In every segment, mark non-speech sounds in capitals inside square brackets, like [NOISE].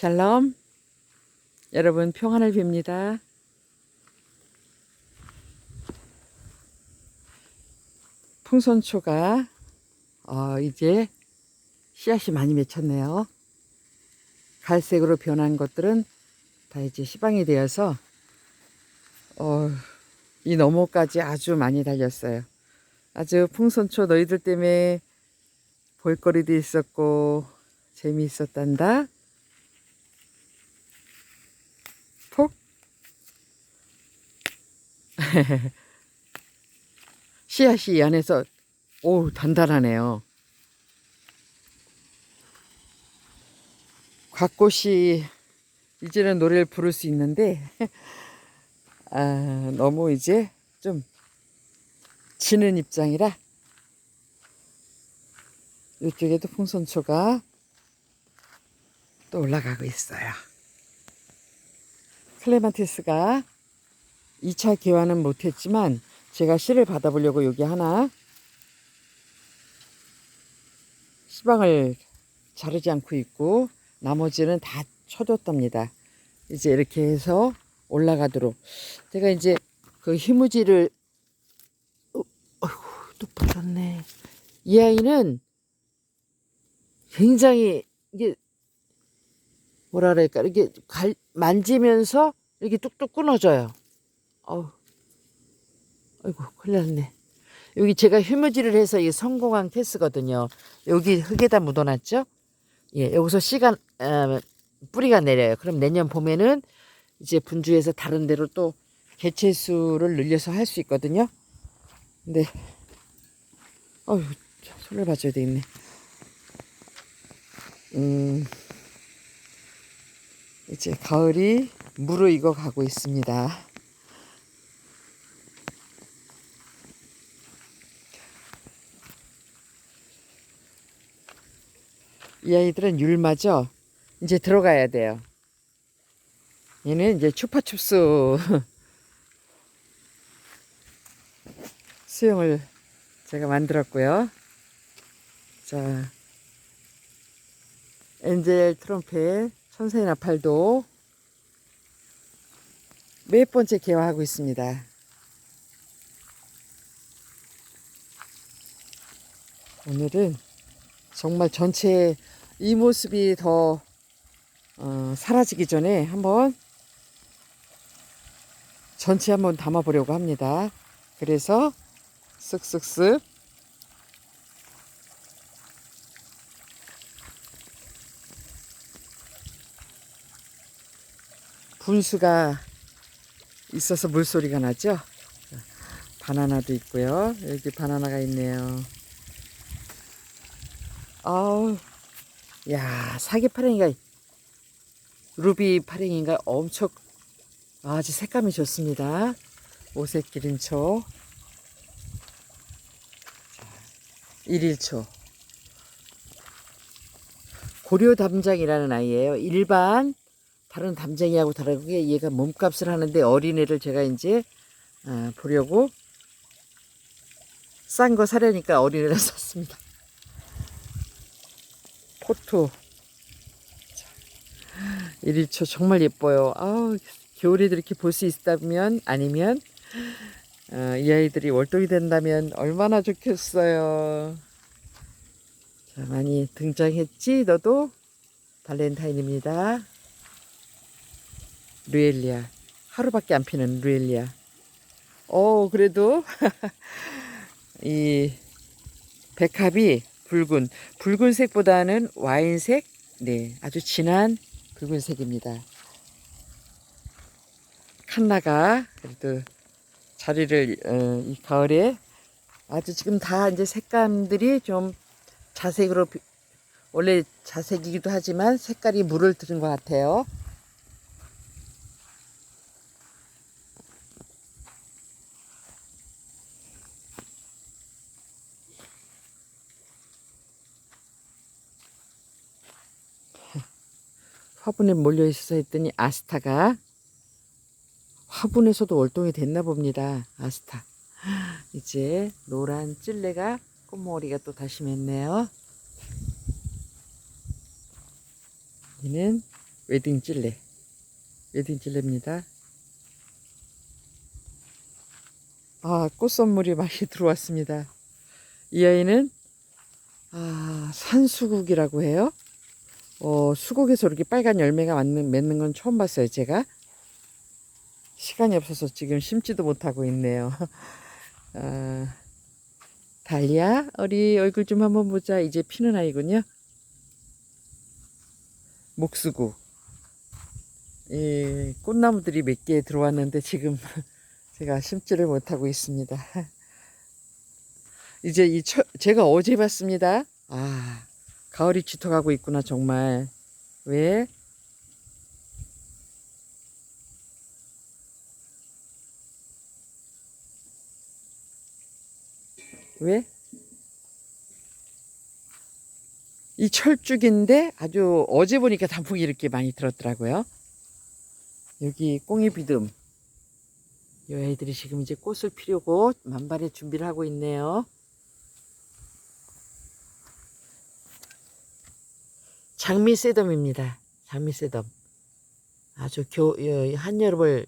샬롬. 여러분 평안을 빕니다. 풍선초가 어, 이제 씨앗이 많이 맺혔네요. 갈색으로 변한 것들은 다 이제 시방이 되어서 어, 이 너머까지 아주 많이 달렸어요. 아주 풍선초 너희들 때문에 볼거리도 있었고 재미있었단다. [LAUGHS] 씨앗이 이 안에서 오 단단하네요. 곽꽃이 이제는 노래를 부를 수 있는데 [LAUGHS] 아, 너무 이제 좀 지는 입장이라 이쪽에도 풍선초가 또 올라가고 있어요. 클레만티스가 2차 개화는 못했지만 제가 씨를 받아보려고 여기 하나 시방을 자르지 않고 있고 나머지는 다 쳐줬답니다. 이제 이렇게 해서 올라가도록 제가 이제 그 희무지를 어, 어이구 또 부졌네. 이 아이는 굉장히 이게 뭐라 그럴까 이렇게 갈, 만지면서 이렇게 뚝뚝 끊어져요. 어우, 아이고 큰일 났네. 여기 제가 휴무지를 해서 이 성공한 케이스거든요. 여기 흙에다 묻어놨죠? 예, 여기서 씨가 어, 뿌리가 내려요. 그럼 내년 봄에는 이제 분주해서 다른 데로 또 개체수를 늘려서 할 수 있거든요. 근데 어휴 손을 봐줘야 되겠네. 음, 이제 가을이 무르익어 가고 있습니다. 이 아이들은 율마죠? 이제 들어가야 돼요. 얘는 이제 추파춥스 [LAUGHS] 수영을 제가 만들었고요. 자, 엔젤 트럼펫 천사의 나팔도 몇 번째 개화하고 있습니다. 오늘은 정말 전체 이 모습이 더 어, 사라지기 전에 한번 전체 한번 담아 보려고 합니다. 그래서 쓱쓱쓱 분수가 있어서 물소리가 나죠? 바나나도 있고요. 여기 바나나가 있네요. 아우, 야, 사기 파랭이가, 루비 파랭인가 엄청, 아주 색감이 좋습니다. 오색 기린초. 일일초. 고려 담장이라는 아이예요. 일반 다른 담쟁이하고 다르게 얘가 몸값을 하는데 어린애를 제가 이제 아, 보려고 싼 거 사려니까 어린애를 [LAUGHS] 샀습니다. 포토. 일일초 정말 예뻐요. 아우, 겨울에도 이렇게 볼 수 있다면 아니면 어, 이 아이들이 월동이 된다면 얼마나 좋겠어요. 자, 많이 등장했지? 너도? 발렌타인입니다. 루엘리아. 하루밖에 안 피는 루엘리아. 어, 그래도 [LAUGHS] 이 백합이 붉은 붉은색보다는 와인색, 네, 아주 진한 붉은색입니다. 칸나가 그래도 자리를 어, 이 가을에 아주 지금 다 이제 색감들이 좀 자색으로 비- 원래 자색이기도 하지만 색깔이 물을 들은 것 같아요. 화분에 몰려 있어서 했더니 아스타가 화분에서도 월동이 됐나 봅니다. 아스타. [GASPS] 이제 노란 찔레가 꽃머리가 또 다시 맺네요. 얘는 웨딩 찔레. 웨딩 찔레입니다. 아, 꽃 선물이 많이 [LAUGHS] 들어왔습니다. 이 아이는, 아, 산수국이라고 해요. 어, 수국에서 이렇게 빨간 열매가 맺는, 맺는 건 처음 봤어요, 제가. 시간이 없어서 지금 심지도 못하고 있네요. [LAUGHS] 아, 달리야, 우리 얼굴 좀 한번 보자. 이제 피는 아이군요. 목수국. 이 꽃나무들이 몇 개 들어왔는데 지금 [LAUGHS] 제가 심지를 못하고 있습니다. [LAUGHS] 이제 이 처, 제가 어제 봤습니다. 아, 가을이 짙어가고 있구나, 정말. 왜? 왜? 이 철쭉인데 아주 어제 보니까 단풍이 이렇게 많이 들었더라고요. 여기 꽁이 비듬. 이 아이들이 지금 이제 꽃을 피우고 만발의 준비를 하고 있네요. 장미 세덤입니다. 장미 세덤. 아주 교, 어, 한여름을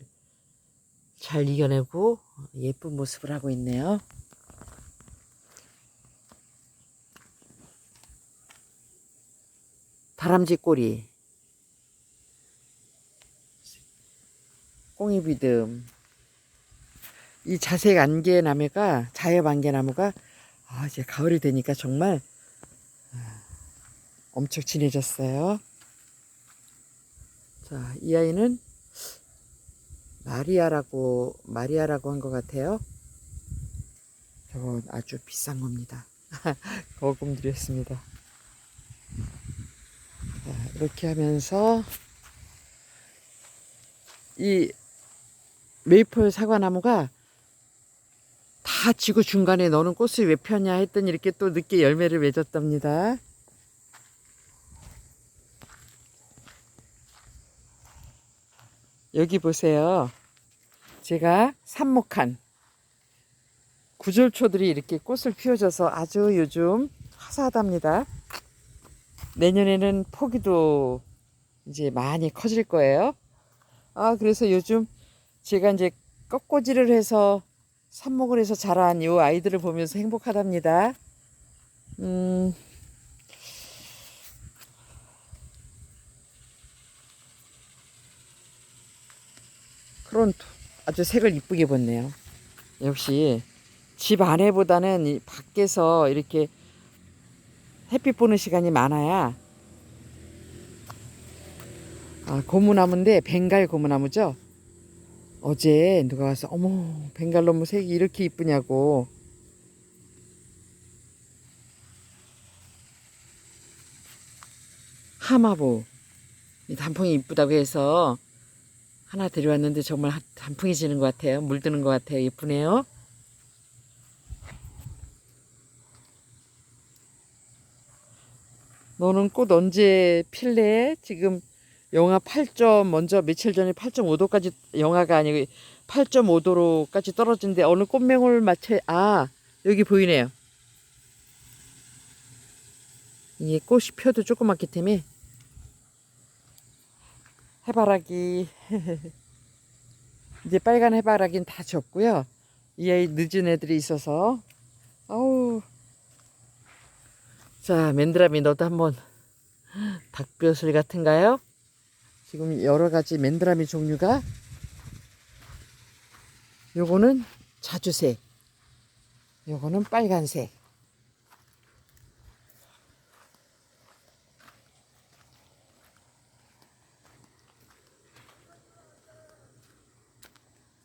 잘 이겨내고 예쁜 모습을 하고 있네요. 다람쥐 꼬리. 꽁이 비듬. 이 자색 안개나무가 자엽 안개나무가 아 이제 가을이 되니까 정말 아, 엄청 진해졌어요. 자, 이 아이는 마리아라고 마리아라고 한 것 같아요. 저건 아주 비싼 겁니다. [LAUGHS] 거금 드렸습니다. 자, 이렇게 하면서 이 메이플 사과나무가 다 지고 중간에 너는 꽃을 왜 펴냐 했더니 이렇게 또 늦게 열매를 맺었답니다. 여기 보세요. 제가 삽목한 구절초들이 이렇게 꽃을 피워줘서 아주 요즘 화사하답니다. 내년에는 포기도 이제 많이 커질 거예요. 아, 그래서 요즘 제가 이제 꺾고지를 해서 삽목을 해서 자란 이 아이들을 보면서 행복하답니다. 음, 크론토 아주 색을 이쁘게 봤네요. 역시 집 안에보다는 이 밖에서 이렇게 햇빛 보는 시간이 많아야 아, 고무나무인데 벵갈 고무나무죠. 어제 누가 와서 어머 벵갈 나무 색이 이렇게 이쁘냐고 하마보 이 단풍이 이쁘다고 해서 하나 데려왔는데 정말 하- 단풍이 지는 것 같아요. 물드는 것 같아요. 예쁘네요. 너는 꽃 언제 필래? 지금 영하 8점 먼저 며칠 전에 8.5도까지 영하가 아니고 8.5도로까지 떨어진데 어느 꽃맹울 마체 아 여기 보이네요. 이게 꽃이 펴도 조그맣기 때문에 해바라기. [LAUGHS] 이제 빨간 해바라기는 다 졌고요. 이 아이 늦은 애들이 있어서. 아우. 자 맨드라미 너도 한번 닭뼈슬 같은가요? 지금 여러 가지 맨드라미 종류가. 요거는 자주색. 요거는 빨간색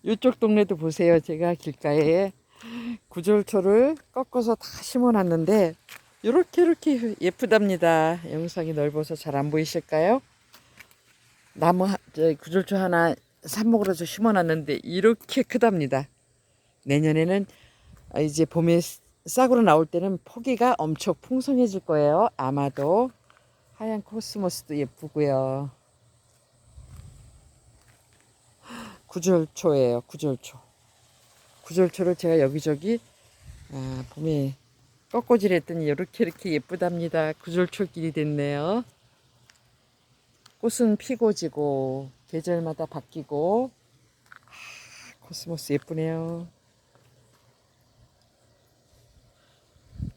이쪽 동네도 보세요. 제가 길가에 구절초를 꺾어서 다 심어놨는데 이렇게 이렇게 예쁘답니다. 영상이 넓어서 잘 안 보이실까요? 나무 구절초 하나 삽목으로 서 심어놨는데 이렇게 크답니다. 내년에는 아, 이제 봄에 싹으로 나올 때는 포기가 엄청 풍성해질 거예요. 아마도 하얀 코스모스도 예쁘고요. 구절초예요. 구절초. 구절초를 제가 여기저기 아, 봄에 꺾어질 했더니 이렇게 이렇게 예쁘답니다. 구절초길이 됐네요. 꽃은 피고 지고 계절마다 바뀌고 아, 코스모스 예쁘네요.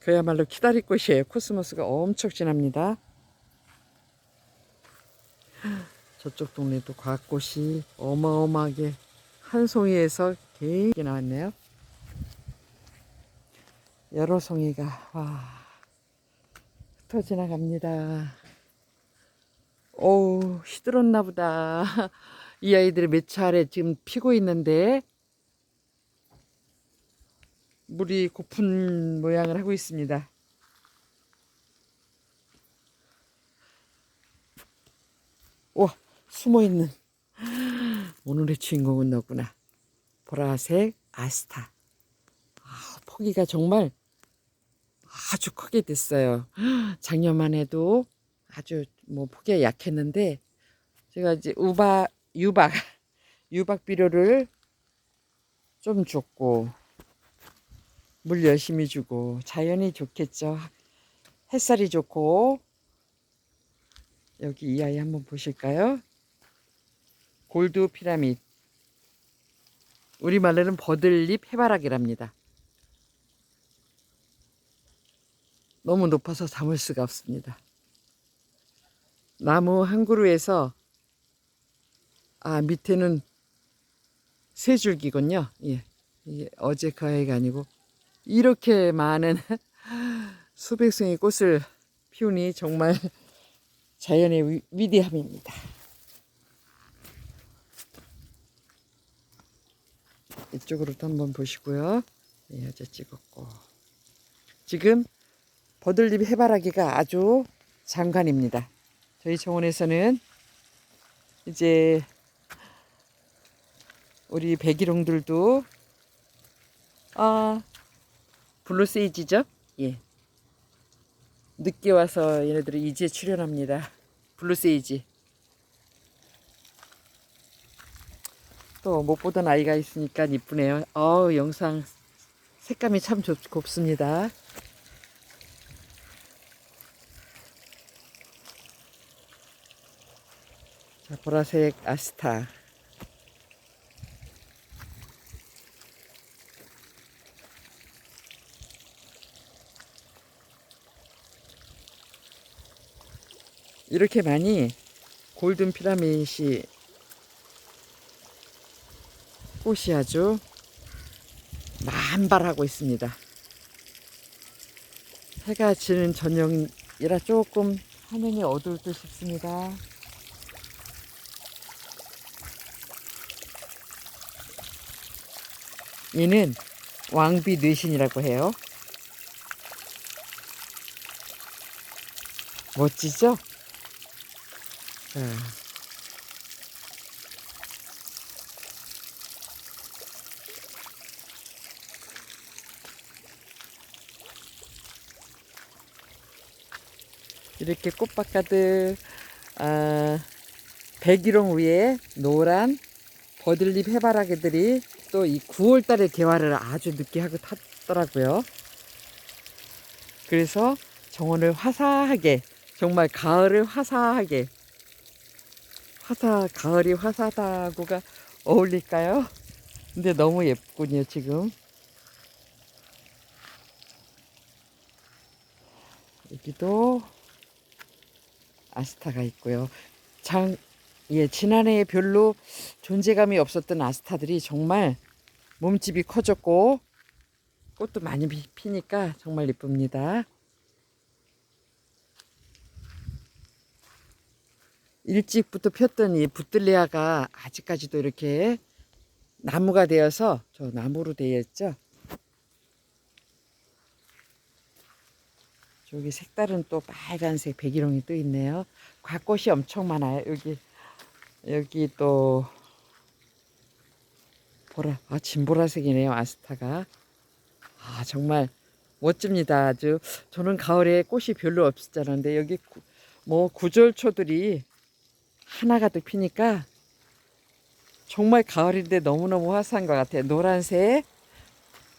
그야말로 기다릴 곳이에요. 코스모스가 엄청 진합니다. 저쪽 동네도 곽꽃이 어마어마하게 한 송이에서 개개 나왔네요. 여러 송이가 와 흩어 지나갑니다. 어우 시들었나 보다. [LAUGHS] 이 아이들이 몇 차례 지금 피고 있는데 물이 고픈 모양을 하고 있습니다. 와 숨어 있는 오늘의 주인공은 너구나. 보라색 아스타. 아, 포기가 정말 아주 크게 됐어요. 작년만 해도 아주 뭐 포기가 약했는데 제가 이제 우박 유박 유박 비료를 좀 줬고 물 열심히 주고 자연이 좋겠죠. 햇살이 좋고 여기 이 아이 한번 보실까요? 골드 피라밋 우리말로는 버들잎 해바라기랍니다. 너무 높아서 담을 수가 없습니다. 나무 한 그루에서 아 밑에는 세 줄기군요. 예, 이게 어제 그 아이가 아니고 이렇게 많은 [LAUGHS] 수백 송이 꽃을 피우니 정말 자연의 위, 위대함입니다. 이쪽으로도 한번 보시고요. 예, 어제 찍었고 지금 버들잎 해바라기가 아주 장관입니다. 저희 정원에서는 이제 우리 백일홍들도 아 블루세이지죠? 예. 늦게 와서 얘네들이 이제 출연합니다. 블루세이지. 또 못 보던 아이가 있으니까 이쁘네요. 어우 영상 색감이 참 좁, 곱습니다. 자, 보라색 아스타. 이렇게 많이 골든 피라밋이 꽃이 아주 만발하고 있습니다. 해가 지는 저녁이라 조금 화면이 어두울 듯 싶습니다. 얘는 왕비 뇌신이라고 해요. 멋지죠? 자. 이렇게 꽃밭 가득 아, 백일홍 위에 노란 버들잎 해바라기들이 또 이 9월 달에 개화를 아주 늦게 하고 탔더라고요. 그래서 정원을 화사하게 정말 가을을 화사하게 화사 가을이 화사하다고가 어울릴까요? 근데 너무 예쁘군요 지금 여기도 아스타가 있고요. 장, 예, 지난해에 별로 존재감이 없었던 아스타들이 정말 몸집이 커졌고 꽃도 많이 피- 피니까 정말 예쁩니다. 일찍부터 폈던 이 붙들레아가 아직까지도 이렇게 나무가 되어서 저 나무로 되어 있죠. 저기 색다른 또 빨간색 백일홍이 또 있네요. 곽꽃이 엄청 많아요. 여기 여기 또 보라 아 진보라색이네요. 아스타가 아 정말 멋집니다. 아주 저는 가을에 꽃이 별로 없었잖아요. 여기 구, 뭐 구절초들이 하나가득 피니까 정말 가을인데 너무너무 화사한 것 같아요. 노란색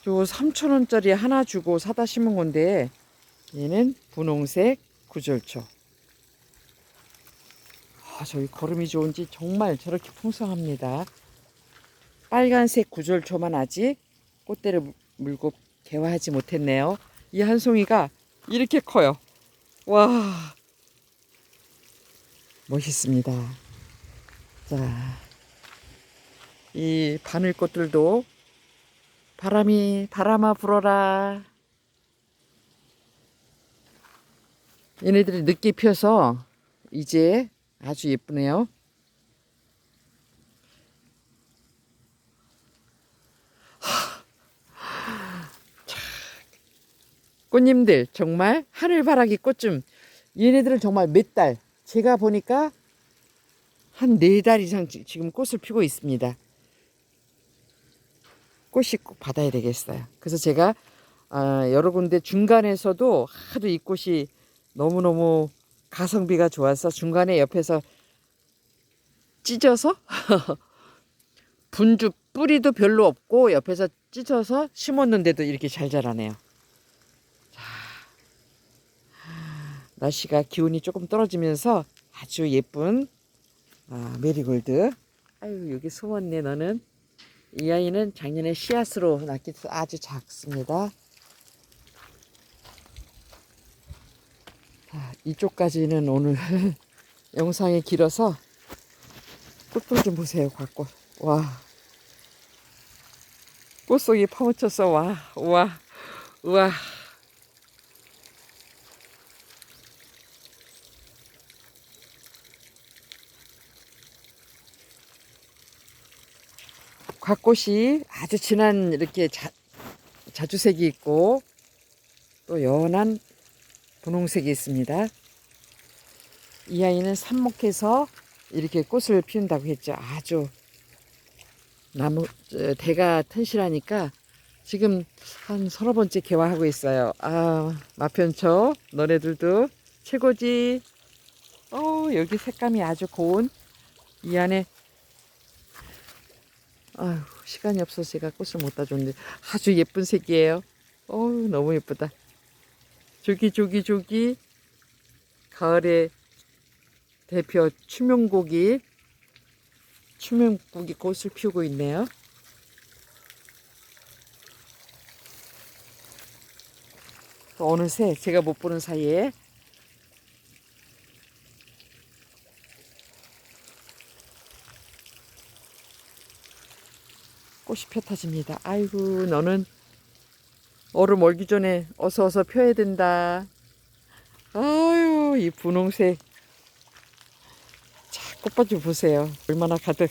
저 3,000원짜리 하나 주고 사다 심은 건데 얘는 분홍색 구절초. 저기 걸음이 좋은지 정말 저렇게 풍성합니다. 빨간색 구절초만 아직 꽃대를 물- 물고 개화하지 못했네요. 이 한 송이가 이렇게 커요. 와, 멋있습니다. 자, 이 바늘꽃들도 바람이 바람아 불어라. 얘네들이 늦게 피어서 이제 아주 예쁘네요. 꽃님들 정말 하늘바라기 꽃좀 얘네들은 정말 몇 달 제가 보니까 한 네 달 이상 지- 지금 꽃을 피고 있습니다. 꽃이 꼭 받아야 되겠어요. 그래서 제가 아, 여러 군데 중간에서도 하도 이 꽃이 너무너무 가성비가 좋아서 중간에 옆에서 찢어서 [LAUGHS] 분주 뿌리도 별로 없고 옆에서 찢어서 심었는데도 이렇게 잘 자라네요. 자, 날씨가 기온이 조금 떨어지면서 아주 예쁜 아, 메리골드. 아유 여기 숨었네 너는. 이 아이는 작년에 씨앗으로 낳기 아주 작습니다. 자, 이쪽까지는 오늘 [LAUGHS] 영상이 길어서 꽃들 좀 보세요, 곽꽃. 와. 꽃속이 파묻혀서 와, 우와, 우와. 곽꽃이 아주 진한 이렇게 자, 자주색이 있고 또 연한 분홍색이 있습니다. 이 아이는 삽목해서 이렇게 꽃을 피운다고 했죠. 아주 나무 저, 대가 튼실하니까 지금 한 서너 번째 개화하고 있어요. 아 마편초 너네들도 최고지. 어 여기 색감이 아주 고운 이 안에 아유 시간이 없어서 제가 꽃을 못 따줬는데 아주 예쁜 색이에요. 어우 너무 예쁘다. 조기 조기 조기 가을의 대표 추명고기 추명고기 꽃을 피우고 있네요. 또 어느새 제가 못 보는 사이에 꽃이 펴타집니다. 아이고 너는 얼음 얼기 전에 어서 어서 펴야 된다. 아유 이 분홍색 자 꽃밭 좀 보세요. 얼마나 가득.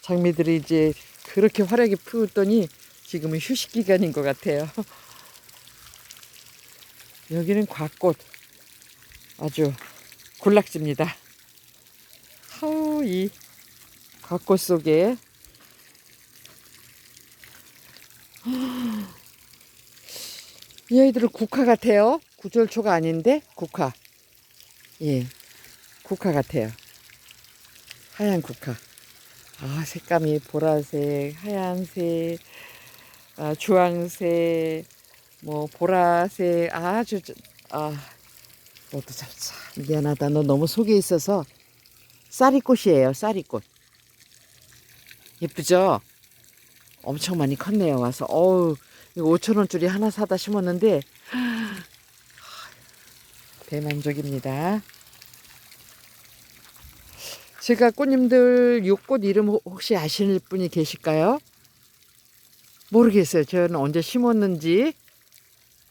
장미들이 이제 그렇게 화려하게 피웠더니 지금은 휴식 기간인 것 같아요. [LAUGHS] 여기는 곽꽃 아주 군락지입니다. 이 곽꽃 속에 이 아이들은 국화 같아요. 구절초가 아닌데 국화. 예, 국화 같아요. 하얀 국화. 아 색감이 보라색, 하얀색, 아, 주황색, 뭐 보라색 아주 저- 아 너도 참, 참 미안하다. 너 너무 속에 있어서 쌀이꽃이에요. 쌀이꽃. 예쁘죠? 엄청 많이 컸네요. 와서 어우 이거 5천 원짜리 하나 사다 심었는데 대만족입니다. 제가 꽃님들 이꽃 이름 혹시 아시는 분이 계실까요? 모르겠어요. 저는 언제 심었는지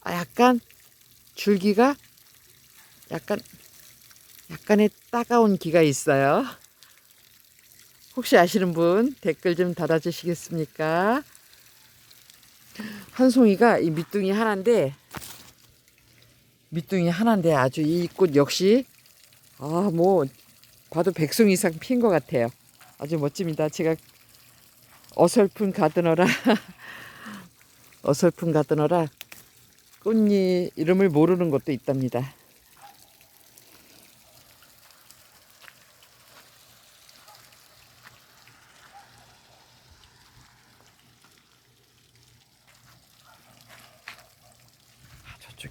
아, 약간 줄기가 약간 약간의 따가운 기가 있어요. 혹시 아시는 분 댓글 좀 달아주시겠습니까? 한 송이가 이 밑둥이 하나인데 밑둥이 하나인데 아주 이 꽃 역시 아 뭐 봐도 백송 이상 핀 것 같아요. 아주 멋집니다. 제가 어설픈 가드너라 [LAUGHS] 어설픈 가드너라 꽃잎 이름을 모르는 것도 있답니다.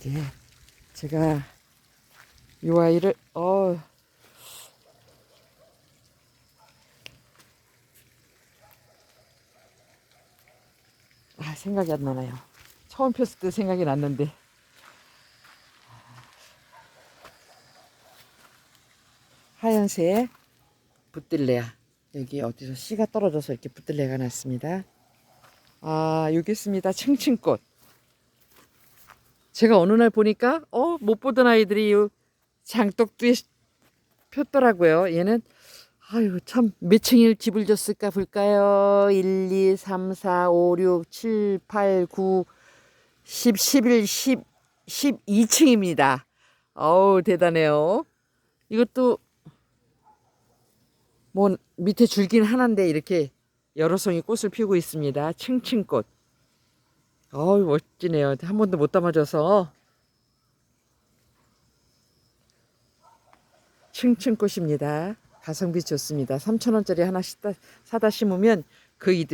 저쪽에 제가 이 아이를 어 아, 생각이 안 나나요. 처음 폈을 때 생각이 났는데. 하얀색 붙들레야. 여기 어디서 씨가 떨어져서 이렇게 붙들레가 났습니다. 아, 여기 있습니다. 층층꽃. 제가 어느 날 보니까, 어, 못 보던 아이들이 요 장독두에 폈더라고요. 얘는, 아유, 참, 몇 층일 집을 줬을까 볼까요? 1, 2, 3, 4, 5, 6, 7, 8, 9, 10, 11, 10, 12층입니다. 어우, 대단해요. 이것도, 뭐, 밑에 줄긴 하나인데, 이렇게 여러 송이 꽃을 피우고 있습니다. 층층꽃. 어우, 멋지네요. 한 번도 못 담아줘서. 층층꽃입니다. 가성비 좋습니다. 3,000원짜리 하나씩 따- 사다 심으면 그 이들